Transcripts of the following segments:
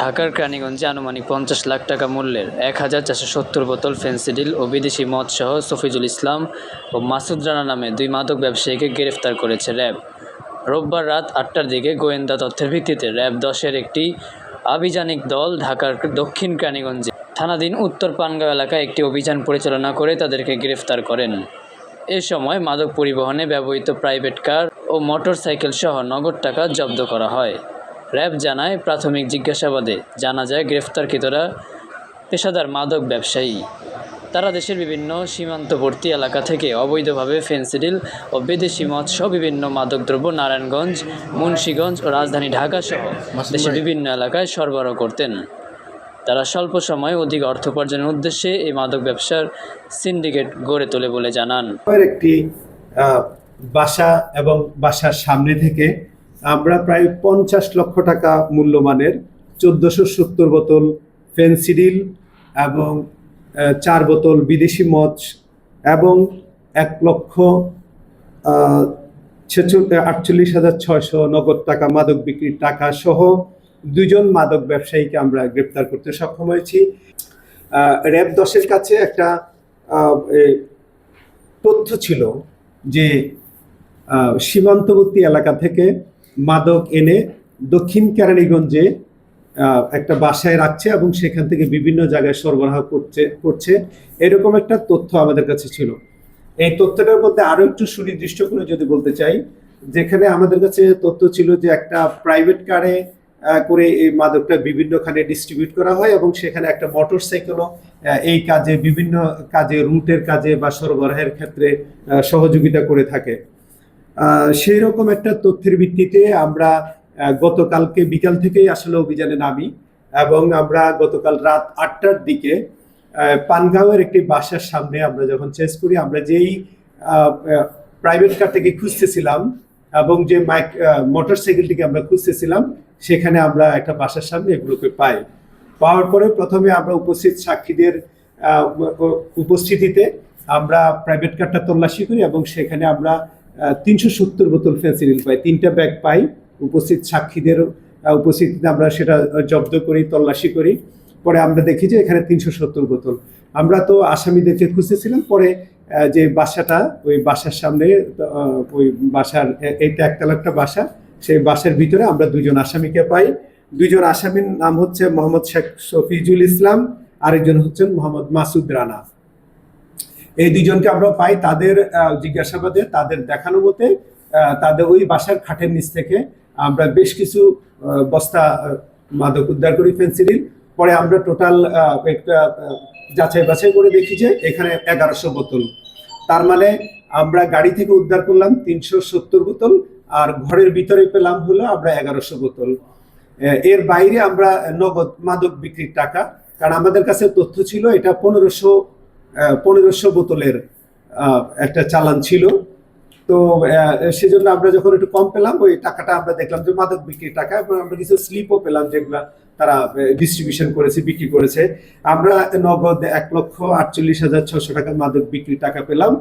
ঢাকার কেরানীগঞ্জে আনুমানিক পঞ্চাশ লাখ টাকা মূল্যের এক হাজার চারশো সত্তর বোতল ফেন্সিডিল ও বিদেশি মদসহ সফিজুল ইসলাম ও মাসুদ রানা নামে দুই মাদক ব্যবসায়ীকে গ্রেফতার করেছে র্যাব। রোববার রাত আটটার দিকে গোয়েন্দা তথ্যের ভিত্তিতে র্যাব দশের একটি আভিযানিক দল ঢাকার দক্ষিণ কেরানীগঞ্জে থানাধীন উত্তর পানগাঁও এলাকায় একটি অভিযান পরিচালনা করে তাদেরকে গ্রেফতার করেন। এ সময় মাদক পরিবহনে ব্যবহৃত প্রাইভেট কার ও মোটর সাইকেল সহ নগদ টাকা জব্দ করা হয়। র্যাব জানায় প্রাথমিক জিজ্ঞাসাবাদে জানা যায় গ্রেফতারকৃতরা পেশাদার মাদক ব্যবসায়ী। তারা দেশের বিভিন্ন সীমান্তবর্তী এলাকা থেকে অবৈধভাবে ফেন্সিডিল ও বিদেশি মদ সহ বিভিন্ন মাদকদ্রব্য নারায়ণগঞ্জ মুন্সীগঞ্জ ও রাজধানী ঢাকা সহ দেশের বিভিন্ন এলাকায় সরবরাহ করতেন। তারা স্বল্প সময়ে অধিক অর্থ উপার্জনের উদ্দেশ্যে এই মাদক ব্যবসার সিন্ডিকেট গড়ে তোলে বলে জানান। একটি বাসা এবং বাসার সামনে থেকে আমরা প্রায় পঞ্চাশ লক্ষ টাকা মূল্যমানের চোদ্দশো সত্তর বোতল ফেন্সিডিল এবং চার বোতল বিদেশি মদ এবং এক লক্ষ আটচল্লিশ হাজার ছয়শো নগদ টাকা মাদক বিক্রির টাকা সহ দুজন মাদক ব্যবসায়ীকে আমরা গ্রেপ্তার করতে সক্ষম হয়েছি। র্যাব দশের কাছে একটা তথ্য ছিল যে সীমান্তবর্তী এলাকা থেকে মাদক এনে দক্ষিণ কেরানীগঞ্জে একটা বাসায় রাখছে এবং সেখান থেকে বিভিন্ন জায়গায় সরবরাহ করছে করছে। এরকম একটা তথ্য আমাদের কাছে ছিল। এই তথ্যটার মধ্যে আরও একটু সুনির্দিষ্ট করে যদি বলতে চাই, যেখানে আমাদের কাছে তথ্য ছিল যে একটা প্রাইভেট কারে করে এই মাদকটা বিভিন্নখানে ডিস্ট্রিবিউট করা হয় এবং সেখানে একটা মোটর সাইকেলও এই কাজে বিভিন্ন কাজে রুটের কাজে বা সরবরাহের ক্ষেত্রে সহযোগিতা করে থাকে। সেই রকম একটা তথ্যের ভিত্তিতে আমরা গতকালকে বিকাল থেকেই আসলে অভিযানে নামি এবং আমরা গতকাল রাত আটটার দিকে পানগাঁওয়ের একটি বাসার সামনে আমরা যখন চেস করি, আমরা যেই প্রাইভেট কারটাকে খুঁজতেছিলাম এবং যে মাইক মোটর সাইকেলটিকে আমরা খুঁজতেছিলাম, সেখানে আমরা একটা বাসার সামনে এগুলোকে পাই। পাওয়ার পরে প্রথমে আমরা উপস্থিত সাক্ষীদের উপস্থিতিতে আমরা প্রাইভেট কারটা তল্লাশি করি এবং সেখানে আমরা তিনশো সত্তর বোতল ফেন্সিডিল পাই, তিনটা ব্যাগ পাই। উপস্থিত সাক্ষীদের উপস্থিতিতে আমরা সেটা জব্দ করি, তল্লাশি করি। পরে আমরা দেখি যে এখানে তিনশো সত্তর বোতল। আমরা তো আসামিদেরকে খুঁজতেছিলাম, পরে যে বাসাটা, ওই বাসার সামনে ওই বাসার এইটা একতলা একটা বাসা, সেই বাসার ভিতরে আমরা দুজন আসামিকে পাই। দুজন আসামির নাম হচ্ছে মোহাম্মদ শেখ শফিজুল ইসলাম, আরেকজন হচ্ছেন মোহাম্মদ মাসুদ রানা। এই দুইজনকে আমরা পাই তাদের জিজ্ঞাসাবাদে, তাদের দেখানো মতে তাদের ওই বাসার খাটের নিচ থেকে আমরা বেশ কিছু বস্তা মাদক উদ্ধার করি ফেন্সিডিল পরে আমরা টোটাল একটা যাচাই বাছাই করে দেখি যে এখানে এগারোশো বোতল। তার মানে আমরা গাড়ি থেকে উদ্ধার করলাম তিনশো সত্তর বোতল, আর ঘরের ভিতরে পেলাম হলো আমরা এগারোশো বোতল। এর বাইরে আমরা নগদ মাদক বিক্রির টাকা, কারণ আমাদের কাছে তথ্য ছিল এটা পনেরোশো পনেরোশো বোতলের একটা চালান ছিল। তো সেজন্য আমরা যখন একটু কম পেলাম, ওই টাকাটা আমরা দেখলাম যে মাদক বিক্রির টাকা এবং আমরা কিছু স্লিপও পেলাম যেগুলা তারা ডিস্ট্রিবিউশন করেছে, বিক্রি করেছে। আমরা নগদ এক লক্ষ আটচল্লিশ হাজার ছশো টাকা মাদক বিক্রির টাকা পেলাম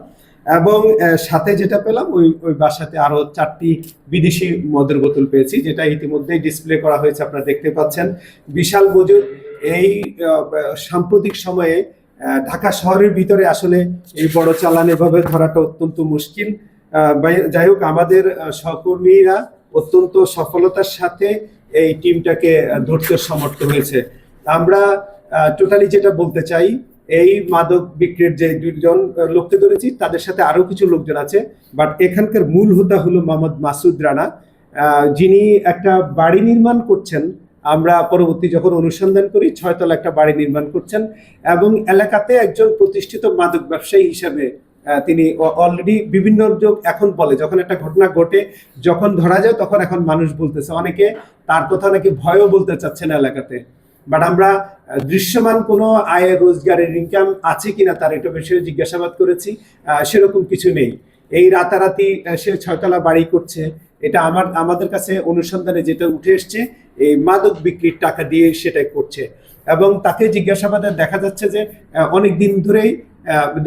এবং সাথে যেটা পেলাম, ওই ওই বাসাতে আরও চারটি বিদেশি মদের বোতল পেয়েছি, যেটা ইতিমধ্যেই ডিসপ্লে করা হয়েছে, আপনারা দেখতে পাচ্ছেন। বিশাল মজুর এই সাম্প্রতিক সময়ে ঢাকা শহরের ভিতরে আসলে এই বড় চালান এভাবে ধরাটা অত্যন্ত মুশকিল। যাই হোক, আমাদের সহকর্মীরা অত্যন্ত সফলতার সাথে এই টিমটাকে ধরতে সমর্থ হয়েছে। আমরা টোটালি যেটা বলতে চাই, এই মাদক বিক্রির যে দুজন লোককে ধরেছি, তাদের সাথে আরও কিছু লোকজন আছে। বাট এখানকার মূল হোতা হলো মোহাম্মদ মাসুদ রানা। যিনি একটা বাড়ি নির্মাণ করছেন আমরা পরবর্তী যখন অনুসন্ধান করি, ছয়তলা একটা বাড়ি নির্মাণ করছেন এবং এলাকাতে একজন প্রতিষ্ঠিত মাদক ব্যবসায়ী হিসাবে তিনি অলরেডি বিভিন্ন লোক এখন বলে, যখন একটা ঘটনা ঘটে, যখন ধরা যায় তখন এখন মানুষ বলতেছে। অনেকে তার কথা নাকি ভয়ও বলতে চাচ্ছে না এলাকাতে। বাট আমরা দৃশ্যমান কোনো আয় রোজগারের ইনকাম আছে কিনা তার একটা বিষয়ে জিজ্ঞাসাবাদ করেছি সেরকম কিছু নেই। এই রাতারাতি সে ছয়তলা বাড়ি করছে। এটা আমার, আমাদের কাছে অনুসন্ধানে যেটা উঠে এসছে এই মাদক বিক্রির টাকা দিয়ে সেটাই করছে। এবং তাকে জিজ্ঞাসাবাদে দেখা যাচ্ছে যে অনেক দিন ধরেই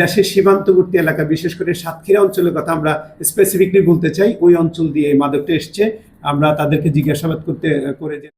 দেশের সীমান্তবর্তী এলাকা, বিশেষ করে সাতক্ষীরা অঞ্চলের কথা আমরা স্পেসিফিকলি বলতে চাই, ওই অঞ্চল দিয়ে এই মাদকটা এসছে। আমরা তাদেরকে জিজ্ঞাসাবাদ করতে, করে যে